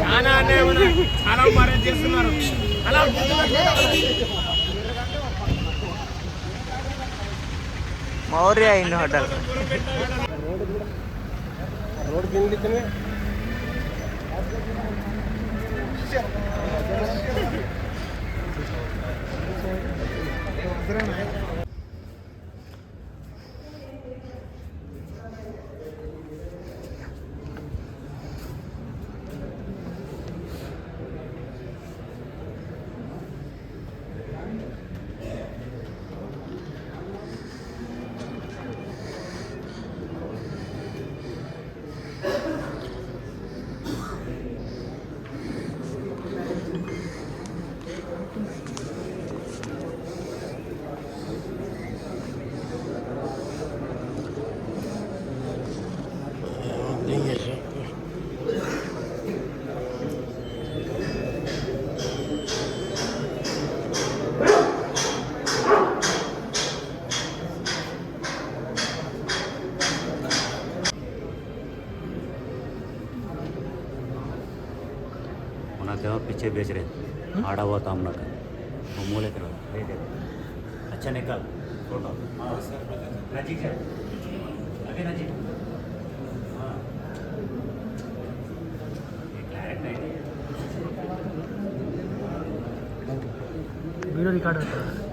చాలా అనే చాలా మరణ చేస్తున్నారు అలా మౌర్య ఇన్ హోటల్. రోడ్ కింద parceiro. बच्चे बेच रहे थे हाड़ा हम्म? हुआ तामना का। वो मोले कर अच्छा निकाल। हाँ, हाँ। वीडियो रिकॉर्ड होता है।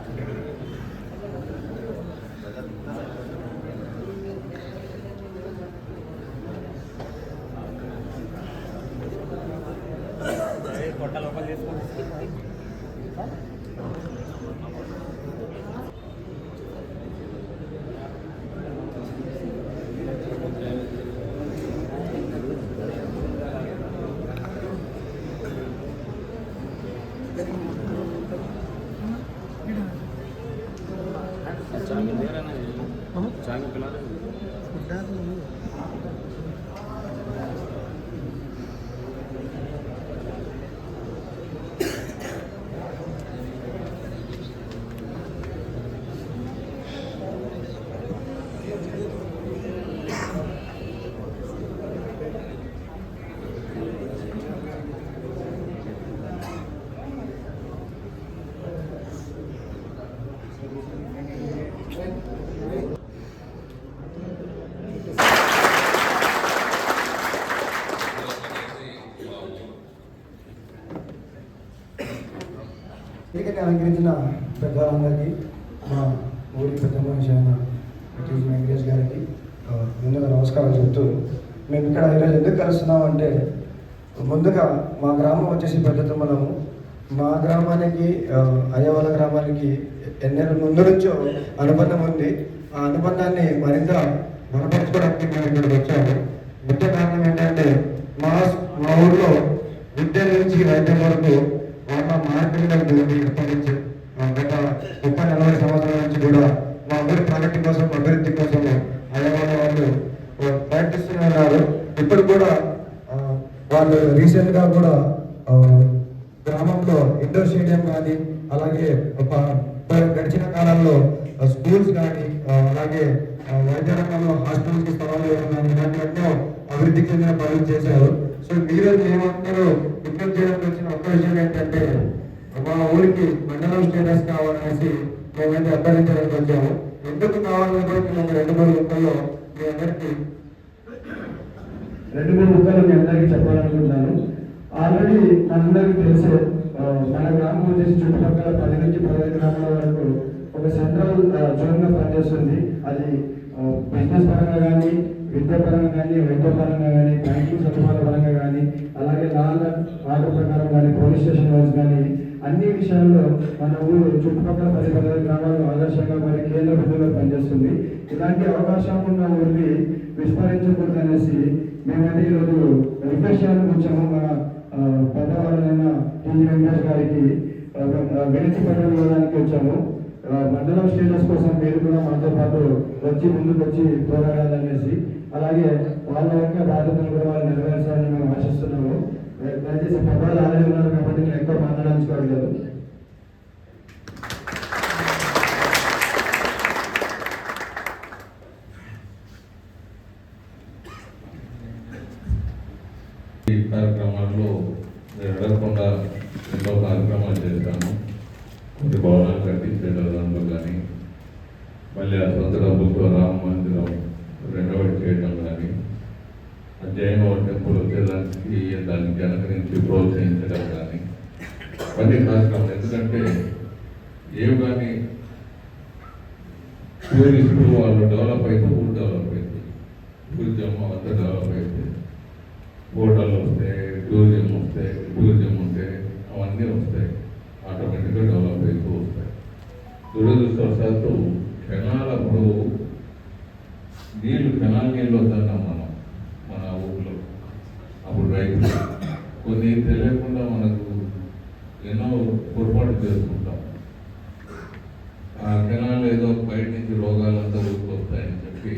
అలంకరించిన పెద్దవాళ్ళందరికీ మా ఊరి పెద్ద మనిషి అయిన టీజీ వెంకటేష్ గారికి ముందుగా నమస్కారం చెప్తూ మేము ఇక్కడ ఈరోజు ఎందుకు కలుస్తున్నాం అంటే ముందుగా మా గ్రామం వచ్చేసి పెద్ద తుమ్మలము మా గ్రామానికి ఆ, అయ్యవాళ్ళ గ్రామానికి ఎన్నెల ముందు నుంచో అనుబంధం ఉంది. ఆ అనుబంధాన్ని మరింత బలపరచుకోవడానికి మేము ఇక్కడికి వచ్చాము. ముఖ్య కారణం ఏంటంటే మా మా ఊళ్ళో విద్య నుంచి వైద్యం వరకు వాళ్ళ మార్కెట్ ఉంది ఎప్పటి నుంచి గత ముప్పై నలభై సంవత్సరాల నుంచి కూడా మా అందరి ప్రగతి కోసం అభివృద్ధి కోసం అయ్యవాళ్ళ వాళ్ళు ఆ, ప్రయత్నిస్తూనే ఉన్నారు ఇప్పుడు కూడా వాళ్ళు రీసెంట్గా కూడా గ్రామంలో ఇండోర్ స్టేడియం కానీ అలాగే గడిచిన కాలంలో స్కూల్స్ కానీ అలాగే వైద్య రంగంలో హాస్పిటల్స్ స్థలాలు ఇలాంటివన్నీ ఇలాంటి ఎన్నో అభివృద్ధి చెందిన పనులు చేశారు. సో మీరు ఏమంటారు విజ్ఞప్తి చేయడానికి వచ్చిన ఒక్క విషయం ఏంటంటే మా ఊరికి మండలం స్టేటస్ కావాలనేసి మేమైతే అభ్యర్థించడానికి వచ్చాము. ఎందుకు కావాలని కూడా మేము రెండు మూడు ముక్కల్లో మీ అందరికీ రెండు మూడు ముక్కలు మీ అందరికీ చెప్పాలనుకుంటున్నాను. ఆల్రెడీ మనందరికీ తెలుసు మన గ్రామం వచ్చేసి చుట్టుపక్కల పది నుంచి పదిహేను గ్రామాల వరకు ఒక సెంట్రల్ జోన్గా పనిచేస్తుంది. అది బిజినెస్ పరంగా కానీ విద్యాపరంగా కానీ వైద్య పరంగా కానీ బ్యాంకింగ్ సదుపాయాల పరంగా కానీ అలాగే లాల్ ఆర్డర్ ప్రకారం కానీ పోలీస్ స్టేషన్ వైజ్ కానీ అన్ని విషయాల్లో మన ఊరు చుట్టుపక్కల పది పదిహేను గ్రామాలు ఆదర్శంగా మరి కేంద్ర ప్రభుత్వంలో పనిచేస్తుంది. ఇలాంటి అవకాశం ఉన్న ఊరిని విస్మరించకూడదు అనేసి మేమంటే ఈరోజు రిక్వెస్ట్ చేయాలని వచ్చాము మన పెద్దవాళ్ళైన టీజీ వెంకటేష్ గారికి. ఆ, ఆ, వినతి ఇవ్వడానికి వచ్చాము. మండలం స్టేటస్ కోసం మీరు కూడా మాతో పాటు వచ్చి ముందుకు వచ్చి పోరాడాలనేసి అలాగే వాళ్ళ యొక్క బాధ్యతలు కూడా వాళ్ళు నెరవేర్చాలని మేము ఆశిస్తున్నాము. దయచేసి పెద్దవాళ్ళు ఆలయం ఉన్నారు కాబట్టి నేను ఎక్కువ మాట్లాడించుకోవట్లేదు. ఈ కార్యక్రమాల్లో నేను ఎన్నో కార్యక్రమాలు చేస్తాము కొన్ని భవనాలు కట్టించే దాంట్లో కానీ మళ్ళీ ఆ సొంత డబ్బులతో రామ మందిరం రెనోవేట్ చేయడం కానీ అధ్యయనం జైన టెంపుల్ వచ్చేదానికి దానికి అనుకరించి ప్రోత్సహించడం కానీ అన్ని కార్యక్రమాలు ఎందుకంటే ఏవి కానీ టూరిస్టులు వాళ్ళు డెవలప్ అయితే ఊరు డెవలప్ అవుతుంది. టూరిజం అంతా డెవలప్ అయితే హోటల్ వస్తాయి టూరిజం వస్తాయి టూరిజం ఉంటే అవన్నీ వస్తాయి. ఆటోమేటిక్గా డెవలప్ అవుతూ వస్తాయి. దురదృష్టవశాత్తు క్షణాలప్పుడు నీళ్ళు కెనాల్ నీళ్ళు వద్దన్నాం మనం మన ఊర్లో. అప్పుడు రైతులు కొన్ని తెలియకుండా మనకు ఎన్నో పొరపాటు చేసుకుంటాం. ఆ కెనాల్ ఏదో బయట నుంచి రోగాలంతా ఊరికి వస్తాయని చెప్పి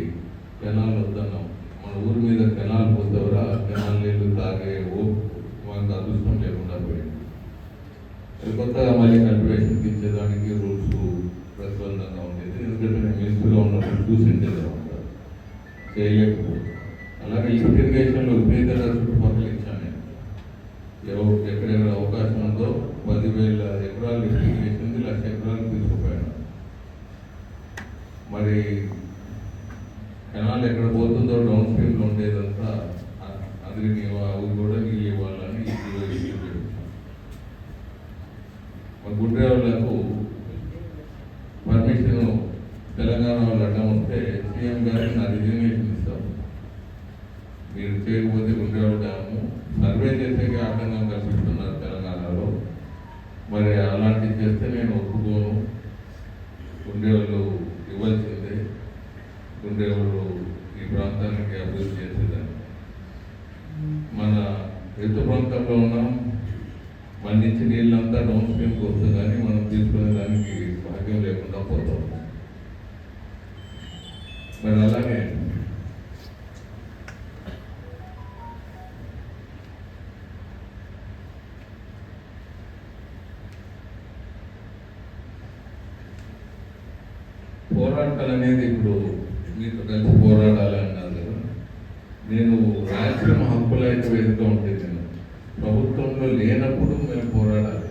కెనాల్ వద్దన్నాం మన ఊరి మీద కెనాల్ పోతేవరా ఆ కెనాల్ నీళ్ళు తాగే ఓ మనకు అదృష్టం లేకుండా పోయింది అది కొత్తగా మళ్ళీ కల్టివేషన్ ఇచ్చేదానికి రూల్స్ ప్రతిబంధంగా ఉండేది ఎందుకంటే నేను మినిస్టర్గా ఉన్నప్పుడు చూసిండే ఉంటాను చేయలేకపోతే అలాగే లిఫ్ట్ ఇరిగేషన్లో విపరీత చుట్టుపక్కల ఇచ్చాను నేను ఎక్కడెక్కడ అవకాశం ఉందో పదివేల ఎకరాలు లిఫ్ట్ ఇరిగేషన్ లక్ష ఎకరాలు తీసుకుపోయాను మరి కెనాల్ ఎక్కడ పోతుందో డౌన్ స్ట్రీమ్లో ఉండేదంతా అందరికీ అవి కూడా నీళ్ళు ఇవ్వాలని ఇల్లు ఇల్లు పెట్టాం. మరి గుడ్రే వాళ్ళకు పర్మిషన్ తెలంగాణ వాళ్ళు అడ్డం వస్తే సీఎం గారికి నా రిజిగ్నేషన్ ఇస్తాం మీరు చేయకపోతే గుండ్రేవాళ్ళ డ్యాము సర్వే చేసేకి ఆటంకం కల్పిస్తున్నారు తెలంగాణలో మరి అలాంటివి చేస్తే నేను ఒప్పుకోను గుండెవాళ్ళు ఇవ్వాల్సిందే గుండెవాళ్ళు ఈ ప్రాంతానికి అభివృద్ధి చేసేదాన్ని మన ఎత్తు ప్రాంతంలో ఉన్నాం మన నుంచి నీళ్ళంతా డౌన్ స్ట్రీమ్కి వస్తుంది కానీ మనం తీసుకునే దానికి భాగ్యం లేకుండా పోతాం మరి అలాగే పోరాటాలు అనేది ఇప్పుడు మీతో కలిసి పోరాడాలి అన్నారు కదా. నేను రాజ్యం హక్కులైన వేదిక ఉంటుంది నేను. ప్రభుత్వంలో లేనప్పుడు మేము పోరాడాలి.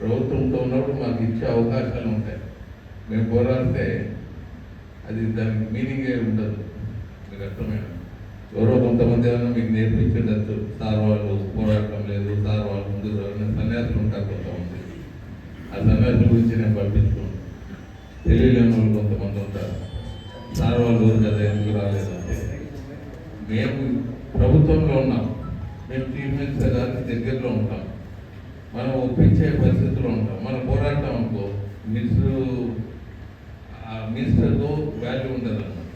ప్రభుత్వంతో ఉన్నప్పుడు మాకు ఇచ్చే అవకాశాలు ఉంటాయి. మేము పోరాడితే అది దానికి మీనింగే ఉండదు. మీకు అర్థమైన ఎవరో కొంతమంది ఏమైనా మీకు నేర్పించేటట్టు సార్ వాళ్ళు పోరాటం లేదు సార్ వాళ్ళు ముందు సన్యాసులు ఉంటారు కొంతమంది. ఆ సన్యాసుల గురించి నేను పంపించుకోను తెలియలేని వాళ్ళు కొంతమంది ఉంటారు. సార్ వాళ్ళు ఊరు కదా ఎందుకు రాలేదంటే మేము ప్రభుత్వంలో ఉన్నాం. మేము చీఫ్ మినిస్టర్ గారికి దగ్గరలో ఉంటాం. మనం ఒప్పించే పరిస్థితిలో ఉంటాం. మన పోరాటం అనుకో మినిస్టర్ ఆ మినిస్టర్తో వాల్యూ ఉండదు అన్నమాట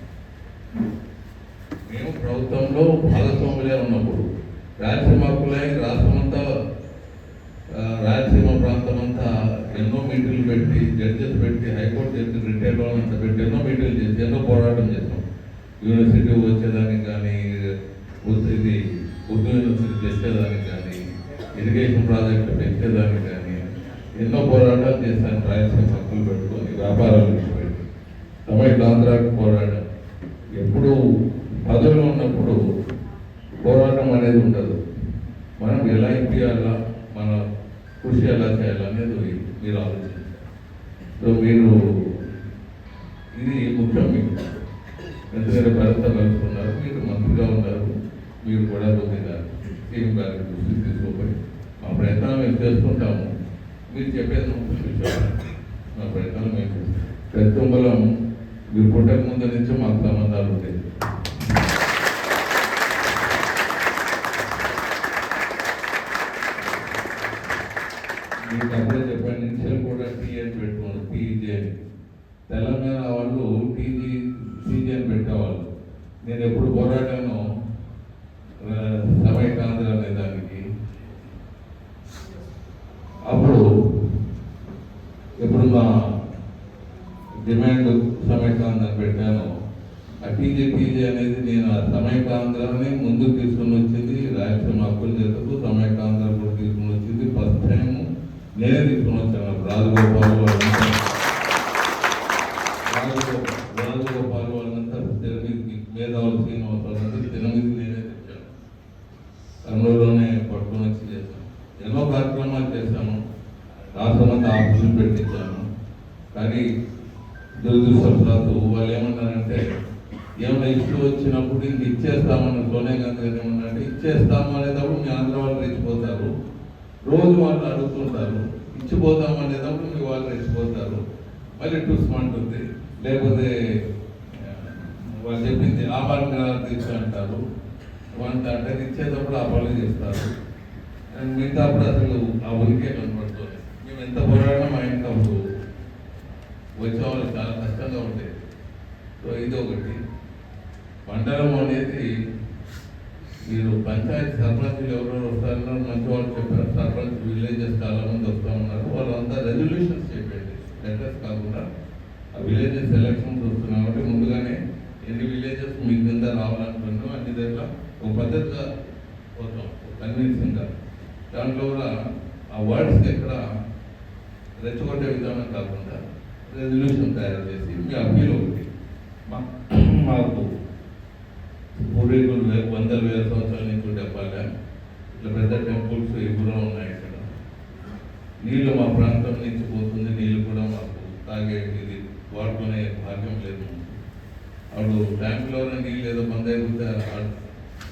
మేము ప్రభుత్వంలో భాగస్వాములే ఉన్నప్పుడు రాయలసీమ హక్కులై రాష్ట్రమంతా రాయలసీమ ప్రాంతం అంతా ఎన్నో మీటింగ్లు పెట్టి జడ్జెస్ పెట్టి హైకోర్టు జడ్జి రిటైర్డ్ అంతా పెట్టి ఎన్నో మీటింగ్లు చేసి ఎన్నో పోరాటం చేసాం యూనివర్సిటీ వచ్చేదానికి కానీ ఇది ఉర్దూ యూనివర్సిటీ తెచ్చేదానికి కానీ ఇరిగేషన్ ప్రాజెక్టు పెంచేదానికి కానీ ఎన్నో పోరాటాలు చేశాను రాయలసీమ హక్కులు పెట్టుకొని వ్యాపారాలు పెట్టి సమైక్యాంధ్రాకి పోరాటం ఎప్పుడు పదవిలో ఉన్నప్పుడు పోరాటం అనేది ఉండదు. మనం ఎలా ఇప్పియాలా మన కృషి ఎలా చేయాలనేది మీరు ఆలోచించాలి పుట్టక ముందు నుంచి మాకు సంబంధాలు ఉంటాయి. మీకు అప్పుడే చెప్పండి ఇన్షియల్ కూడా టీ అని పెట్టుకోండి టీజీ తెలంగాణ వాళ్ళు టీజీ సీజీ అని పెట్టేవాళ్ళు నేను ఎప్పుడు పోరాడాను ఆ, సమైకాంధ్ర అనే దానికి అప్పుడు ఎప్పుడు మా డిమాండ్ సమైకాంధ్ర పెట్టాను ఆ టీజీ టీజీ అనేది నేను ఆ సమైకాంధ్రాన్ని ముందుకు తీసుకుని వచ్చింది రాయలసీమ హక్కుల చేతకు సమయ నేనే తీసుకుని రాజగోపాల్ వాళ్ళంతా రాజగోపాల్ రాజగోపాల్ వాళ్ళంతా తెరమిదికి మేధావులు శ్రీనివాస్ వాళ్ళంతా తెరమిదికి నేనే తెచ్చాను కర్నూలులోనే పట్టుకొని వచ్చి చేశాను ఎన్నో కార్యక్రమాలు చేశాను రాష్ట్రమంతా ఆఫీసులు పెట్టించాను కానీ దురదృష్టవశాత్తు వాళ్ళు ఏమన్నారంటే ఏమైనా ఇష్యూ వచ్చినప్పుడు ఇంక ఇచ్చేస్తామని సోనియా గాంధీ గారు ఏమన్నారంటే ఇచ్చేస్తాము అనేటప్పుడు మీ ఆంధ్ర వాళ్ళు రెచ్చిపోతారు రోజు వాళ్ళు అడుగుతుంటారు ఇచ్చిపోతాం అనేటప్పుడు మీ వాళ్ళు ఇచ్చిపోతారు. మళ్ళీ టూస్మంటుంది లేకపోతే వాళ్ళు చెప్పింది ఆభరణ తీర్చు అంటారు. వంట అంటే ఇచ్చేటప్పుడు అపాలు చేస్తారు. అండ్ మిగతా అప్పుడు అసలు ఆ ఉనికే కనబడుతుంది. మేము ఎంత పోరాడినా మా ఇంట్లో అప్పుడు వచ్చేవాళ్ళు చాలా కష్టంగా ఉండేది. సో ఇది ఒకటి. మండలం అనేది మీరు పంచాయతీ సర్పంచులు ఎవరెవరు వస్తారో మంచి వాళ్ళు చెప్పారు. సర్పంచ్ విలేజెస్ చాలా మంది వస్తూ ఉన్నారు. వాళ్ళంతా రెజల్యూషన్స్ చెప్పండి లెటర్స్ కాకుండా ఆ విలేజెస్ ఎలక్షన్స్ వస్తున్నాయి కాబట్టి ముందుగానే ఎన్ని విలేజెస్ మీ కింద రావాలనుకుంటున్నాం అన్ని దగ్గర ఒక పద్ధతిగా పోతాం. కన్విన్సింగ్గా దాంట్లో కూడా ఆ వర్డ్స్ ఎక్కడ రెచ్చగొట్టే విధానం కాకుండా రెజల్యూషన్ తయారు చేసి మీ అప్పీల్ ఒకటి. మా- మాకు పూర్వీకులు వే- వందల వేల సంవత్సరాల నుంచి చెప్పాలి ఇట్లా పెద్ద టెంపుల్స్ ఎప్పుడో ఉన్నాయి ఇక్కడ. నీళ్ళు మా ప్రాంతం నుంచి పోతుంది నీళ్ళు కూడా మాకు తాగే ఇది వాడుకునే భాగ్యం లేదు. అప్పుడు ట్యాంకులోనే నీళ్ళు ఏదో బంద్ అయిపోతే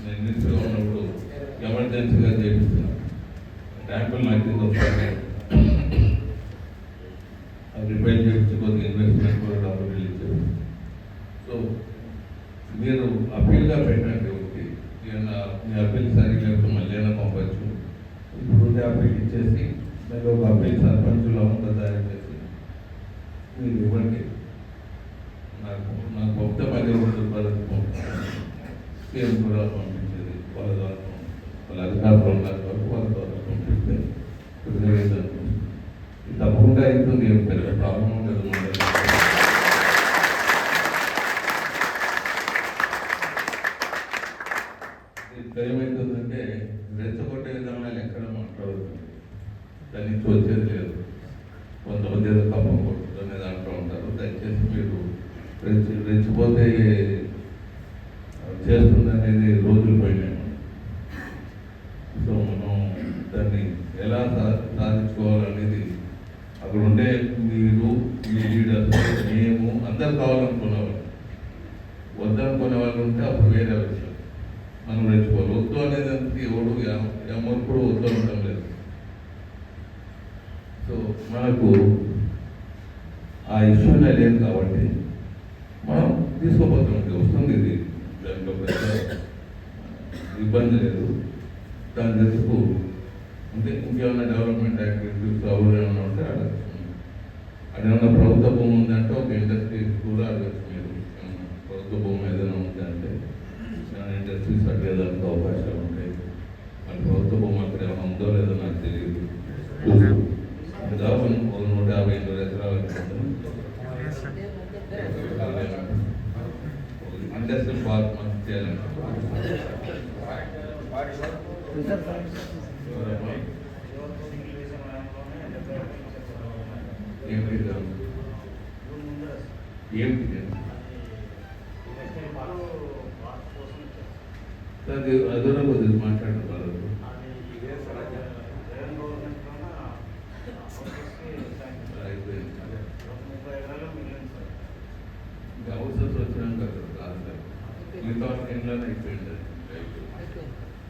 నేను నిలిచిగా ఉన్నప్పుడు ఎమర్జెన్సీగా చేపిస్తున్నాను ట్యాంకులు నాకు ఇది వస్తాయి అది రిపేర్ చేయించి కొద్దిగా ఇన్వెస్ట్మెంట్ కూడా డబ్బులు రిలీజ్ చేస్తాను సో మీరు అప్పీల్గా పెట్టండి ఒకటి ఏమన్నా మీ అప్పీల్ సరిగ్గా లేకపోతే మళ్ళీ అయినా పంపచ్చు ఇప్పుడు ఉండే అప్పీల్ ఇచ్చేసి దానికి ఒక అప్పీల్ సర్పంచులు అమౌంట్ తయారు చేసి మీరు ఇవ్వండి. నాకు నాకు పంపితే మళ్ళీ రెండు రూపాయలకు పంపిస్తాను సీఎం కూడా పంపించేది వాళ్ళ ద్వారా వాళ్ళ అధికారులు ఉన్నారు కాబట్టి వాళ్ళ ద్వారా పంపిస్తే కొద్దిగా ఏదనుకుంటుంది ఇది తప్పకుండా అవుతుంది ఏం పెద్ద ప్రాబ్లం ఉండదు మన దగ్గర. ఇక్కడ ఏమవుతుందంటే రెచ్చగొట్టే విధానాలు ఎక్కడ మాట్లాడుతుంది దాని నుంచి వచ్చేది లేదు కొంతమంది ఏదో కప్పం కొట్టుకునే దాంట్లో ఉంటారు దయచేసి మీరు రెచ్చి రెచ్చిపోతే చేస్తుంది అనేది రోజులు పోయినాయి సో మనం దాన్ని ఎలా సా- సాధించుకోవాలనేది అక్కడ ఉండే మీరు మీ లీడర్స్ మేము అందరు కావాలనుకునేవాళ్ళు వద్దనుకునే వాళ్ళు ఉంటే అప్పుడు వేరే విషయం మనం రెచ్చిపోవాలి వద్దు అనేది అంతా ఎవడు ఎమ్మప్పుడు వద్దు అనడం లేదు సో మనకు ఆ ఇష్యూనే లేదు కాబట్టి మనం తీసుకోబోతున్నాం వస్తుంది ఇది దాంట్లో పెద్ద ఇబ్బంది లేదు దాని ఎందుకు అంటే ఇంకేమైనా డెవలప్మెంట్ యాక్టివిటీస్ అవి ఏమైనా ఉంటే అడగచ్చు అదేమన్నా ప్రభుత్వ భూమి ఉందంటే ఒక ఇండస్ట్రీస్ కూడా అడగచ్చు మీరు ఏమన్నా ప్రభుత్వ భూమి ఏదైనా ఉందంటే ఇండస్ట్రీస్ అడిగేదానికి అవకాశాలు ఉంటాయి మరి ప్రభుత్వ భూమి అక్కడ ఏమైనా ఉందో లేదో నాకు తెలియదు దాదాపు ఒక నూట యాభై ఎనిమిది ఎకరాలు ఇండస్ట్రియల్ పార్క్ మనకు చేయాలంటే ఏమిటి హౌసెస్ వచ్చినాక కాదు సార్ మిగతా వాళ్ళకి ఇంట్లోనే అయిపోయింది అది.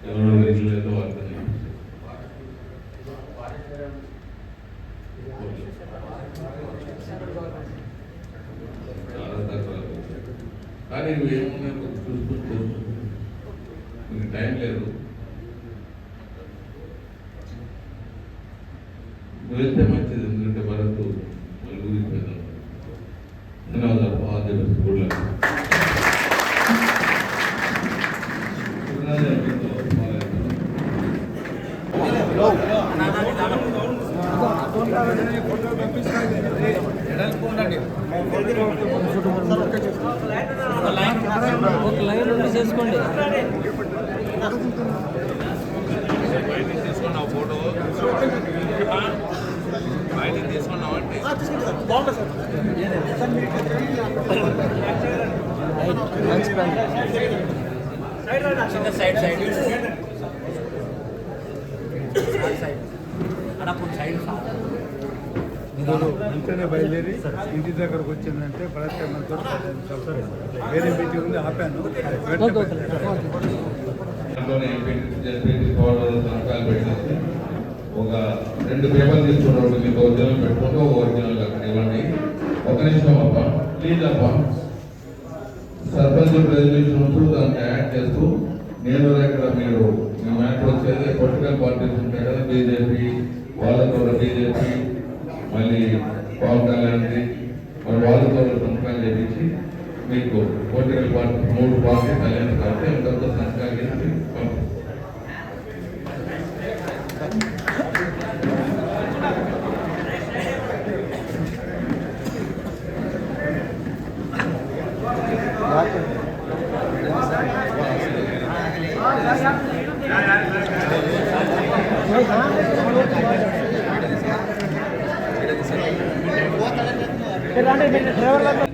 ఎవరో ఇల్లు లేదో వాళ్ళని చాలా తక్కువ కానీ ఇవి ఏమున్నాయి చూసుకుంటూ మీకు టైం లేదు వెళ్తే మంచిది ఎందుకంటే భరత్ వాళ్ళు ఊరిపోయింది ధన్యవాదాలు ఆద్య స్కూల్లో ఒక ఇంటి దగ్గరకు వచ్చిందంటే బలత్కారంతో వేరే మీటింగ్ ఉంది ఆపాను. ఒక రెండు పేపర్లు తీసుకున్నాడు మీకు ఒరిజినల్ పెట్టుకుంటూ ఒక ఒరిజినల్ అక్కడ ఇవ్వండి. ఒక నిమిషం అప్ప ప్లీజ్ అప్ప సర్పంచ్ రెజల్యూషన్స్ దాన్ని యాడ్ చేస్తూ నేను ఇక్కడ మీరు మీ మ్యాటర్ వచ్చేది పొలిటికల్ పార్టీస్ ఉంటాయి కదా బీజేపీ వాళ్ళతో బీజేపీ మళ్ళీ పవన్ కళ్యాణ్ది మరి వాళ్ళతో సంతకాలు చేయించి మీకు పొలిటికల్ పార్టీ మూడు పార్టీ అలయన్స్ కాబట్టి అందరితో సంతకాలు చేసి డ్రైవర్లందరూ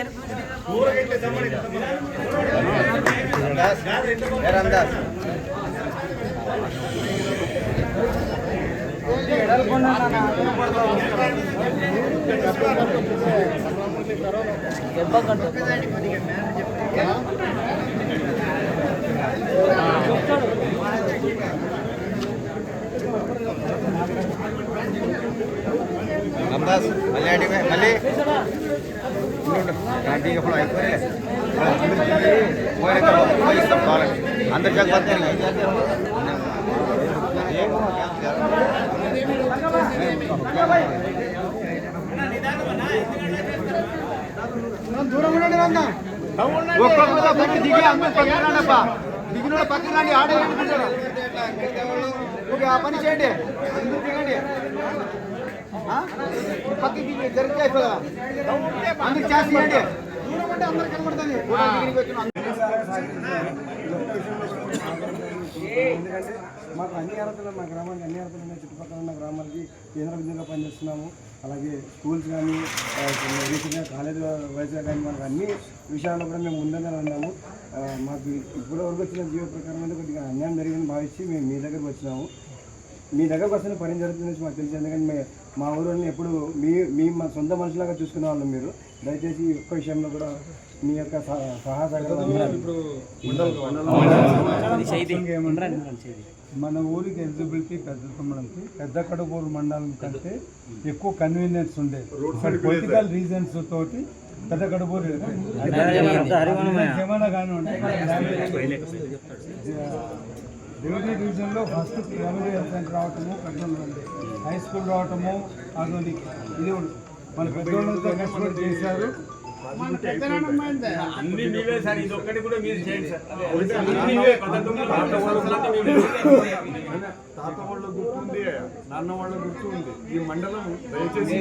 ఎరుపు దెబ్బ కంటు రామదాస్ మళ్ళీ అడిగి మళ్ళీ. గాంధీ ఎప్పుడు అయిపోయి ఇస్తాం కావాలండి అందరు జగబత్తారు దూరం దిగిన పక్కన రండి ఆడే ఆ పని చేయండి. దిగండి? పక్కకి జరిగితే అయిపోదా? అందరికి చేసేయండి దూరం ఉంటే అందరు కనబడుతుంది. ఫోటో దిగిరికి వచ్చిన ఎందుకంటే మాకు అన్ని అర్హతలు మా గ్రామానికి అన్ని అర్హతలు ఉన్నాయి. చుట్టుపక్కల ఉన్న గ్రామాలకి కేంద్ర విధంగా పనిచేస్తున్నాము. అలాగే స్కూల్స్ కానీ రీసెంట్గా కాలేజ్ వైజ్గా కానీ మనకు అన్ని విషయాల్లో కూడా మేము ముందుగానే ఉన్నాము. మాకు ఇప్పటి వరకు వచ్చిన జీవో ప్రకారం అయితే కొద్దిగా అన్యాయం జరిగిందని భావించి మేము మీ దగ్గరకు వచ్చినాము. మీ దగ్గరకు వస్తున్న పని జరుగుతుందని మాకు తెలుసు ఎందుకంటే మే- మా ఊరిని ఎప్పుడు మీ మీ మా సొంత మనుషులాగా చూసుకునే వాళ్ళం మీరు. దయచేసి ఈ ఒక్క విషయంలో కూడా మీ యొక్క సహ- సహాయ సహకారాలు మన ఊరికి ఎలిజిబిలిటీ పెద్ద తుమ్మడంకి పెద్ద కడుపూరు మండలం కంటే ఎక్కువ కన్వీనియన్స్ ఉండేది పొలిటికల్ రీజన్స్ తోటి పెద్ద కడుపూరు ఏమైనా కానివ్వండి డ్యూటీ డివిజన్లో ఫస్ట్ ప్రైమరీ హెల్త్ సెంటర్ రావటము పెద్దోళ్ళు హై స్కూల్ రావటము అది ఇది మన పెద్దోళ్ళతో కష్టపడి చేశారు. అన్ని మీవే సార్ ఇది ఒక్కటి కూడా మీరు చేయండి సార్. తాత వాళ్ళ గుర్తు ఉంది. నాన్న వాళ్ళ గుర్తు ఉంది. ఈ మండలం దయచేసి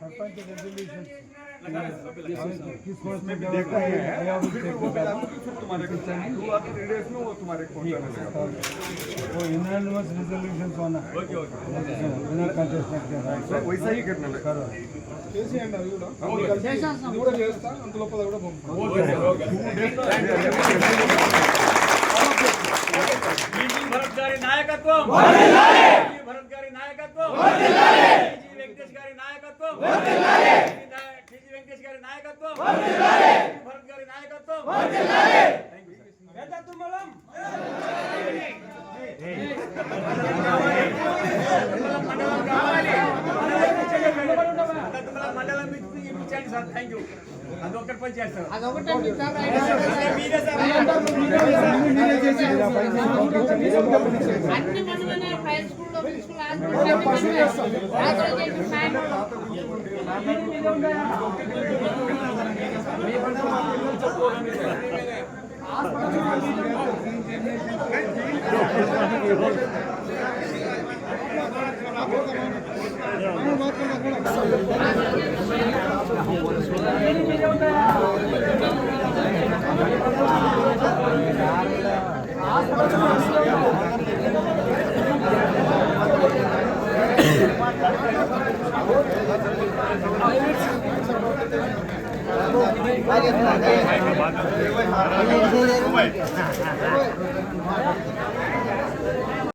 సర్పంచ్ రెజల్యూషన్స్. देखा है आया वो चेक करता तुम्हारे को टू आके थ्री डेज में वो तुम्हारे को पहुंचाना वो यूनानिमस रिजोल्यूशन होना ओके ओके विनर कंटेस्टेंट के राइट वैसा ही करना है करो చేసేయండి అది కూడా ఇది కూడా చేస్తా అంత లోపల కూడా పంపుతాను ఓకే సార్ ఓకే భరత్ గారి నాయకత్వం భరత్ గారి నాయకత్వం వెంకటేష్ గారి నాయకత్వం భరత్ గారి నాయకత్వం మండలం ఇప్పించండి సార్ థ్యాంక్ యూ అది పని చేస్తారు అన్ని 아, 이거